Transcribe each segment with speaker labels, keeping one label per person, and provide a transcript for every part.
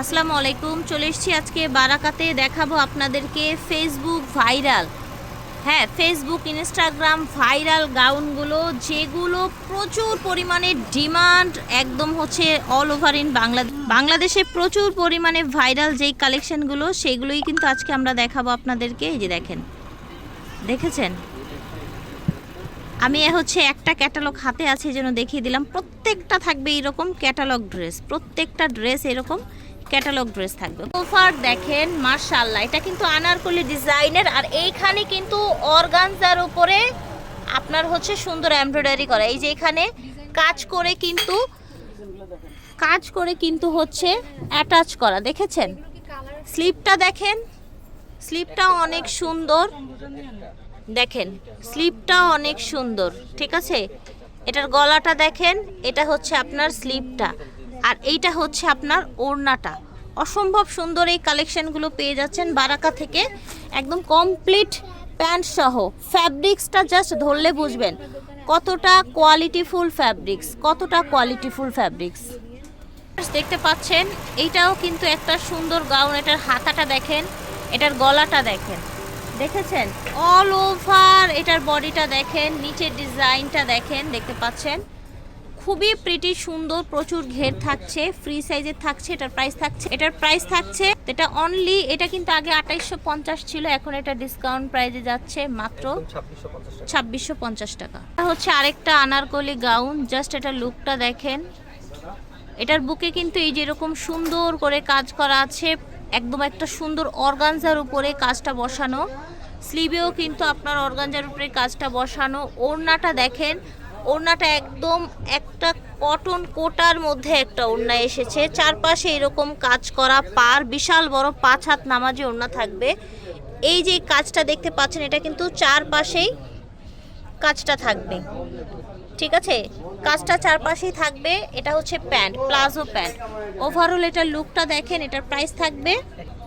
Speaker 1: আসসালামু আলাইকুম, চলে এসেছি আজকে বারাকাতে, দেখাবো আপনাদেরকে ফেসবুক ভাইরাল হ্যাঁ ফেসবুক ইনস্টাগ্রাম ভাইরাল গাউনগুলো যেগুলো প্রচুর পরিমাণে ডিমান্ড একদম হচ্ছে অল ওভার ইন বাংলাদেশ বাংলাদেশে প্রচুর পরিমাণে ভাইরাল যেই কালেকশনগুলো সেগুলোই কিন্তু আজকে আমরা দেখাবো আপনাদেরকে। এই যে দেখেন, দেখেছেন? আমি হচ্ছে একটা ক্যাটালগ হাতে আছে যেন দেখিয়ে দিলাম। প্রত্যেকটা থাকবে এরকম ক্যাটালগ ড্রেস প্রত্যেকটা ড্রেস এরকম। ক্যাটালগ ড্রেস থাকবে। ওফার দেখেন মার্শাল্লাহ এটা কিন্তু আনারকলি ডিজাইনের, আর এইখানে কিন্তু অর্গানজার উপরে আপনার হচ্ছে সুন্দর এমব্রয়ডারি করা। এই যে এখানে কাজ করে কিন্তু, কাজ করে কিন্তু হচ্ছে অ্যাটাচ করা, দেখেছেন? স্লিপটা দেখেন স্লিপটাও অনেক সুন্দর। দেখেন স্লিপটাও অনেক সুন্দর, ঠিক আছে? এটার গলাটা দেখেন, এটা হচ্ছে আপনার স্লিপটা। আর এইটা হচ্ছে আপনার ওড়নাটা। অসম্ভব সুন্দর এই কালেকশনগুলো পেয়ে যাচ্ছেন বারাকা থেকে। একদম কমপ্লিট প্যান্ট সহ। ফ্যাব্রিক্সটা জাস্ট ধরলে বুঝবেন। কতটা কোয়ালিটিফুল ফ্যাব্রিক্স কতটা কোয়ালিটিফুল ফ্যাব্রিক্স দেখতে পাচ্ছেন, এইটাও কিন্তু একটা সুন্দর গাউন এটার হাতাটা দেখেন, এটার গলাটা দেখেন। দেখেছেন? অল ওভার এটার বডিটা দেখেন, নিচের ডিজাইনটা দেখেন, দেখতে পাচ্ছেন? খুবই প্রিটি সুন্দর প্রচুর ঘের থাকছে ফ্রি সাইজের থাকছে এটার প্রাইস থাকছে। এটার প্রাইস থাকছে এটা অনলি এটা কিন্তু আগে আঠাইশশো পঞ্চাশ ছিল এখন এটা ডিসকাউন্ট প্রাইজে যাচ্ছে মাত্র ছাব্বিশশো পঞ্চাশ টাকা। এটা হচ্ছে আরেকটা আনারকলি গাউন জাস্ট এটা লুকটা দেখেন। এটার বুকে কিন্তু এই যেরকম সুন্দর করে কাজ করা আছে একদম একটা সুন্দর অর্গানজার উপরে কাজটা বসানো। স্লিভেও কিন্তু আপনার অর্গানজার উপরে কাজটা বসানো। ওড়নাটা দেখেন ওড়নাটা একদম একটা কটন কোটার মধ্যে একটা ওড়না এসেছে। চারপাশে এরকম কাজ করা পার, বিশাল বড় পাঁচ হাত নামাজে ওড়না থাকবে। এই যে কাজটা দেখতে পাচ্ছেন, এটা কিন্তু চারপাশেই কাজটা থাকবে। ঠিক আছে? কাজটা চারপাশেই থাকবে, এটা হচ্ছে প্যান্ট, প্লাজো প্যান্ট। ওভারঅল এটার লুকটা দেখেন, এটার প্রাইস থাকবে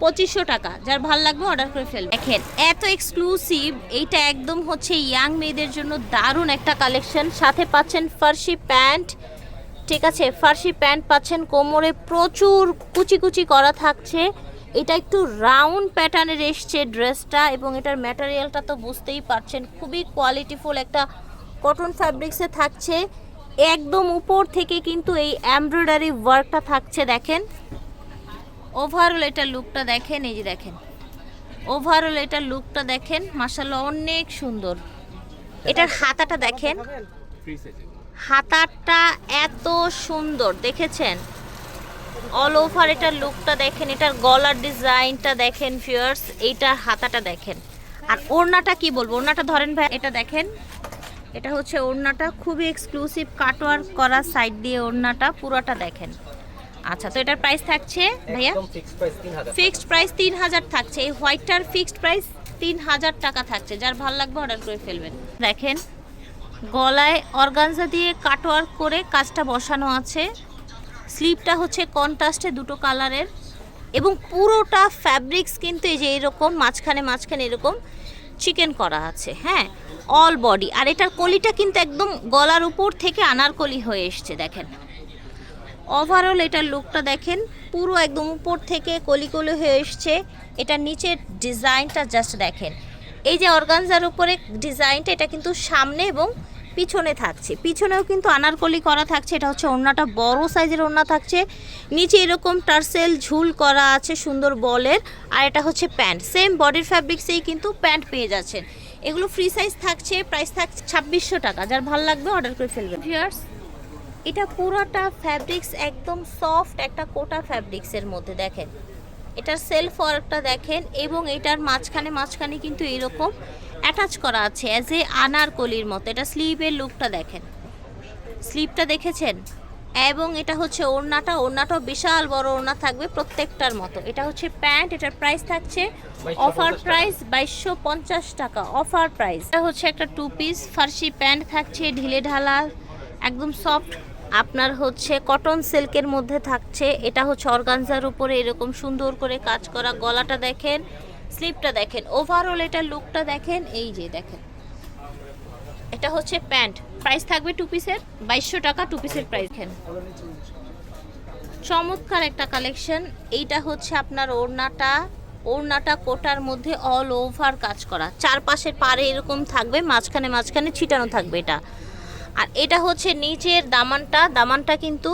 Speaker 1: পঁচিশশো টাকা। যার ভালো লাগবে অর্ডার করে ফেলবেন দেখেন, এত এক্সক্লুসিভ এইটা একদম হচ্ছে ইয়াং মেয়েদের জন্য দারুণ একটা কালেকশন সাথে পাচ্ছেন ফার্সি প্যান্ট, ঠিক আছে? ফার্সি প্যান্ট পাচ্ছেন, কোমরে প্রচুর কুচি কুচি করা থাকছে। এটা একটু রাউন্ড প্যাটার্নের এসছে ড্রেসটা এবং এটার ম্যাটেরিয়ালটা তো বুঝতেই পারছেন, খুবই কোয়ালিটিফুল একটা কটন ফ্যাব্রিক্সে থাকছে। একদম উপর থেকে কিন্তু এই এমব্রয়ডারি ওয়ার্কটা থাকছে, দেখেন। ওভারঅল এটা লুকটা দেখেন, এই যে দেখেন। ওভারঅল এটা লুকটা দেখেন মাসাল্লাহ অনেক সুন্দর। এটার হাতাটা দেখেন। হাতাটা এত সুন্দর, দেখেছেন? অল ওভার এটার লুকটা দেখেন, এটার গলার ডিজাইনটা দেখেন ফিয়ার্স এইটার হাতাটা দেখেন। আর ওড়নাটা কি বলব? ওড়নাটা ধরেন ভাই, এটা দেখেন। এটা হচ্ছে ওড়নাটা। খুবই এক্সক্লুসিভ কাটওয়ার্ক করা সাইড দিয়ে ওড়নাটা পুরোটা দেখেন। আচ্ছা তো এটার প্রাইস থাকছে ভাইয়া?
Speaker 2: ফিক্সড প্রাইস 3000
Speaker 1: ফিক্সড প্রাইস তিন হাজার থাকছে। এই হোয়াইটটার ফিক্সড প্রাইস তিন হাজার টাকা থাকছে। যার ভালো লাগবে অর্ডার করে ফেলবেন। দেখেন গলায় অর্গানজা দিয়ে কাটওয়ার্ক করে কাজটা বসানো আছে। স্লিপটা হচ্ছে কন্ট্রাস্টে দুটো কালারের এবং পুরোটা ফ্যাব্রিক্স কিন্তু এই যে এরকম মাঝখানে মাঝখানে এরকম চিকেন করা আছে। হ্যাঁ অল বডি আর এটার কলিটা কিন্তু একদম গলার উপর থেকে আনারকলি হয়ে এসছে, দেখেন। ওভারঅল এটার লুকটা দেখেন, পুরো একদম উপর থেকে কলি কলি হয়ে এসছে। এটার নিচের ডিজাইনটা জাস্ট দেখেন। এই যে অর্গানজার উপরে ডিজাইনটা এটা কিন্তু সামনে এবং পিছনে থাকছে। পিছনেও কিন্তু আনারকলি করা থাকছে। এটা হচ্ছে ওড়নাটা বড় সাইজের ওড়না থাকছে। নিচে এরকম টার্সেল ঝুল করা আছে সুন্দর বলের। আর এটা হচ্ছে প্যান্ট। সেম বডির ফ্যাব্রিক্সেই কিন্তু প্যান্ট পেয়ে যাচ্ছেন। এগুলো ফ্রি সাইজ থাকছে প্রাইস থাকছে ছাব্বিশশো টাকা। যার ভালো লাগবে অর্ডার করে ফেলবেন। ভিউয়ার্স এটা পুরোটা ফ্যাব্রিক্স একদম সফট একটা কোটা ফ্যাব্রিক্সের মধ্যে দেখেন। এটার সেলফ ওয়ার্কটা দেখেন এবং এটার মাঝখানে মাঝখানে কিন্তু এরকম অ্যাটাচ করা আছে অ্যাজ এ আনারকলির মতো। এটা স্লিভের লুকটা দেখেন। স্লিভটা দেখেছেন? এবং এটা হচ্ছে ওড়নাটা ওড়নাটাও বিশাল বড় ওড়না থাকবে প্রত্যেকটার মতো। এটা হচ্ছে প্যান্ট এটার প্রাইস থাকছে অফার প্রাইস বাইশশো পঞ্চাশ টাকা অফার প্রাইস এটা হচ্ছে একটা টু পিস ফার্সি প্যান্ট থাকছে ঢিলে ঢালা একদম সফট আপনার হচ্ছে কটন সিল্কের মধ্যে থাকছে। এটা হচ্ছে অর্গানজার উপরে এরকম সুন্দর করে কাজ করা গলাটা দেখেন স্লিপটা দেখেন। ওভারঅল এটা লুকটা দেখেন এই যে দেখেন। এটা হচ্ছে প্যান্ট। প্রাইস থাকবে টু পিসের বাইশশো টাকা টু পিসের প্রাইস। দেখেন। চমৎকার একটা কালেকশন। এইটা হচ্ছে আপনার ওড়নাটা। ওড়নাটা কোটার মধ্যে অল ওভার কাজ করা। চারপাশের পারে এরকম থাকবে মাঝখানে মাঝখানে ছিটানো থাকবে এটা। আর এটা হচ্ছে নিচের দামানটা। দামানটা কিন্তু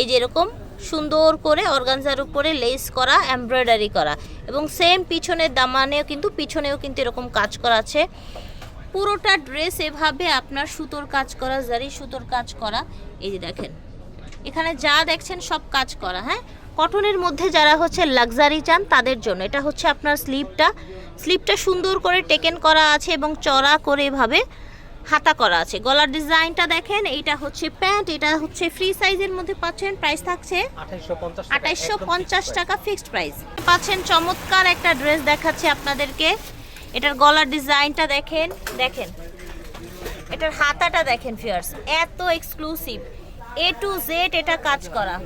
Speaker 1: এই যে এরকম সুন্দর করে অর্গানজার উপরে লেস করা এমব্রয়ডারি করা। এবং সেম পিছনের দামানেও কিন্তু পিছনেও কিন্তু এরকম কাজ করা আছে। পুরোটা ড্রেস এভাবে আপনার সুতোর কাজ করা জারি সুতোর কাজ করা এই যে দেখেন। এখানে যা দেখছেন সব কাজ করা হ্যাঁ? কটনের মধ্যে যারা হচ্ছে লাক্সারি চান তাদের জন্য। এটা হচ্ছে আপনার স্লিপটা স্লিপটা সুন্দর করে টেকেন করা আছে এবং চড়া করে এভাবে হাতা করা আছে। গলার ডিজাইনটা দেখেন এইটা হচ্ছে প্যান্ট এটা হচ্ছে ফ্রি সাইজের মধ্যে পাচ্ছেন। প্রাইস থাকছে আঠাইশশো পঞ্চাশ টাকা ফিক্সড প্রাইস পাচ্ছেন চমৎকার একটা ড্রেস দেখাচ্ছে আপনাদেরকে। এটার গলার ডিজাইনটা দেখেন দেখেন। এটার হাতাটা দেখেন ফিয়ার্স এত এক্সক্লুসিভ এ টু জেড এটা কাজ করা।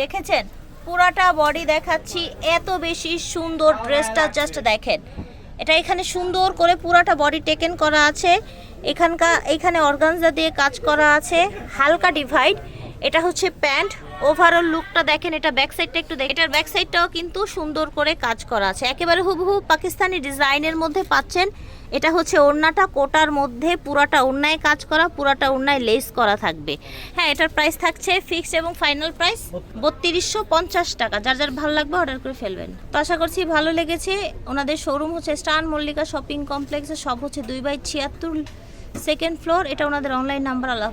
Speaker 1: দেখেছেন? পুরাটা বডি দেখাচ্ছি, এত বেশি সুন্দর ড্রেসটা জাস্ট দেখেন। এটা এখানে সুন্দর করে পুরাটা বডি টেকেন করা আছে। এখানকার এখানে অর্গানজা দিয়ে কাজ করা আছে। হালকা ডিভাইড এটা হচ্ছে প্যান্ট। ওভারঅল লুকটা দেখেন, এটা ব্যাক সাইডটা একটু দেখেন। এটার ব্যাক সাইডটাও কিন্তু সুন্দর করে কাজ করা আছে। একেবারে হুবহু পাকিস্তানি ডিজাইনের মধ্যে পাচ্ছেন। এটা হচ্ছে ওড়নাটা, কোটার মধ্যে পুরাটা ওড়নায় কাজ করা, পুরাটা ওড়নায় লেস করা থাকবে। হ্যাঁ এটার প্রাইস থাকছে ফিক্সড এবং ফাইনাল প্রাইস বত্রিশশো পঞ্চাশ টাকা। যার যার ভালো লাগবে অর্ডার করে ফেলবেন। তো আশা করছি ভালো লেগেছে। ওনাদের শোরুম হচ্ছে স্টান মল্লিকা শপিং কমপ্লেক্সে সব হচ্ছে দুই বাই ছিয়াত্তর সেকেন্ড ফ্লোর এটা ওনাদের অনলাইন নাম্বার আল্লাহ